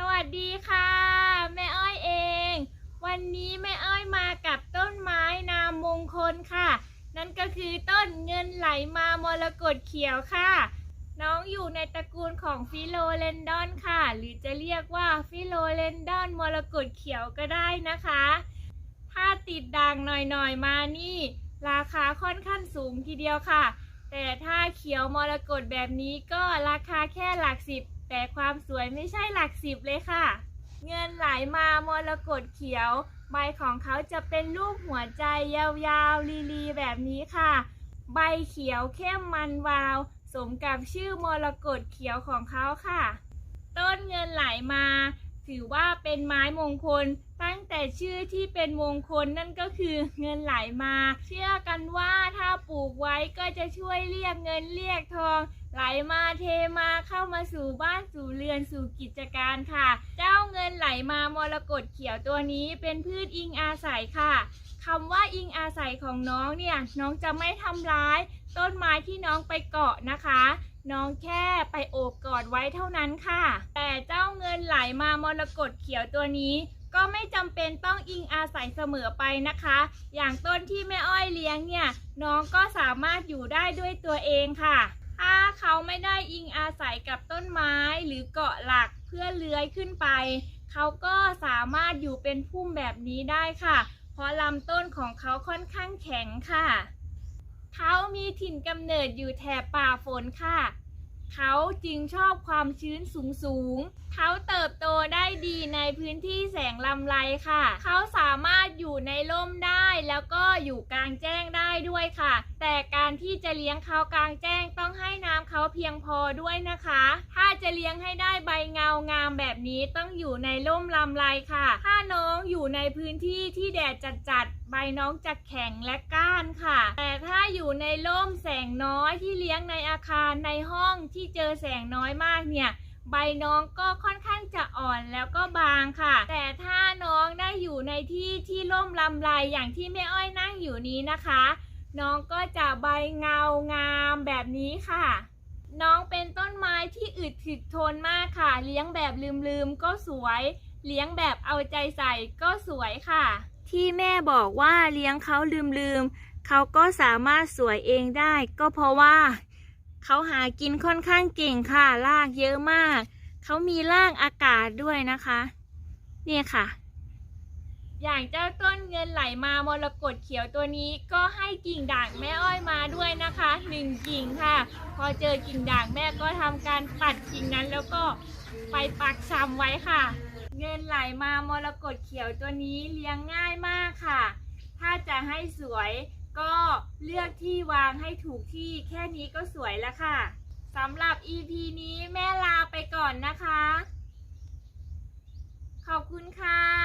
สวัสดีค่ะ แม่อ้อยเอง วันนี้แม่อ้อยมากับต้นไม้นามมงคลค่ะ นั่นก็คือต้นเงินไหลมามรกตเขียวค่ะ น้องอยู่ในตระกูลของฟิโลเลนดอนค่ะ หรือจะเรียกว่าฟิโลเลนดอนมรกตเขียวก็ได้นะคะ ถ้าติดด่างหน่อยๆมานี่ ราคาค่อนข้างสูงทีเดียวค่ะ แต่ถ้าเขียวมรกตแบบนี้ก็ราคาแค่หลักสิบ แต่ความสวยไม่ใช่หลักสิบเลยค่ะ เงินไหลมามรกตเขียว ใบของเขาจะเป็นรูปหัวใจยาวๆลีๆแบบนี้ค่ะ ใบเขียวเข้มมันวาว สมกับชื่อมรกตเขียวของเขาค่ะ ต้นเงินไหลมา ถือว่าเป็นไม้มงคล ตั้งแต่ชื่อที่เป็นมงคลนั่นก็คือเงินไหลมา เชื่อกันว่าถ้าปลูกไว้ก็จะช่วยเรียกเงินเรียกทอง ไหลมาเทมาเข้ามาสู่บ้านสู่เรือนสู่กิจการค่ะ เจ้าเงินไหลมามรกตเขียวตัวนี้เป็นพืชอิงอาศัยค่ะคำว่าอิงอาศัยของน้องเนี่ยน้องจะไม่ทำร้าย ต้นไม้ที่น้องไปเกาะนะคะ น้องแค่ไปโอบกอดไว้เท่านั้นค่ะ แต่เจ้าเงินไหลมามรกตเขียวตัวนี้ ก็ไม่จำเป็นต้องอิงอาศัยเสมอไปนะคะ อย่างต้นที่แม่อ้อยเลี้ยงเนี่ย น้องก็สามารถอยู่ได้ด้วยตัวเองค่ะ ถ้าเขาไม่ได้อิงอาศัยกับต้นไม้หรือเกาะหลักเพื่อเลื้อยขึ้นไป เขาก็สามารถอยู่เป็นพุ่มแบบนี้ได้ค่ะ เพราะลำต้นของเขาค่อนข้างแข็งค่ะ เขามีถิ่นกำเนิดอยู่แถบป่าฝนค่ะ เขาจึงชอบความชื้นสูงสูงๆเขาเติบโตได้ดีในพื้นที่แสงลำไรค่ะ เขาสามารถอยู่ในร่มได้แล้วก็อยู่กลางแจ้งได้ด้วยค่ะ แต่การที่จะเลี้ยงเขากลางแจ้งต้องให้น้ำเขาเพียงพอด้วยนะคะ จะเลี้ยงให้ได้ใบเงางามแบบนี้ต้องอยู่ในร่มลำไรค่ะ ถ้าน้องอยู่ในพื้นที่ที่แดดจัดๆ ใบน้องจะแข็งและก้านค่ะ แต่ถ้าอยู่ในร่มแสงน้อยที่เลี้ยงในอาคารในห้องที่เจอแสงน้อยมากเนี่ยใบน้องก็ค่อนข้างจะอ่อนแล้วก็บางค่ะ แต่ถ้าน้องได้อยู่ในที่ที่ร่มลำไรอย่างที่แม่อ้อยนั่งอยู่นี้นะคะ น้องก็จะใบเงางามแบบนี้ค่ะ น้องเป็นต้นไม้ที่อึดถึกทนมากค่ะ เลี้ยงแบบลืมๆก็สวย เลี้ยงแบบเอาใจใส่ก็สวยค่ะ ที่แม่บอกว่าเลี้ยงเขาลืมๆเขาก็สามารถสวยเองได้ ก็เพราะว่า เขาหากินค่อนข้างเก่งค่ะรากเยอะมาก เขามีรากอากาศด้วยนะคะ เนี่ยค่ะ อย่างเจ้าต้นเงินไหลมามรกตเขียวตัวนี้ก็ให้กิ่งด่างแม่อ้อยมาด้วย นึ่งกิ่งค่ะ พอเจอกิ่งด่างแม่ก็ทำการตัดกิ่งนั้นแล้วก็ไปปักชำไว้ค่ะ เงินไหลมามรกตเขียวตัวนี้เลี้ยงง่ายมากค่ะ ถ้าจะให้สวยก็เลือกที่วางให้ถูกที่แค่นี้ก็สวยแล้วค่ะสำหรับ EP นี้แม่ลาไปก่อนนะคะ ขอบคุณค่ะ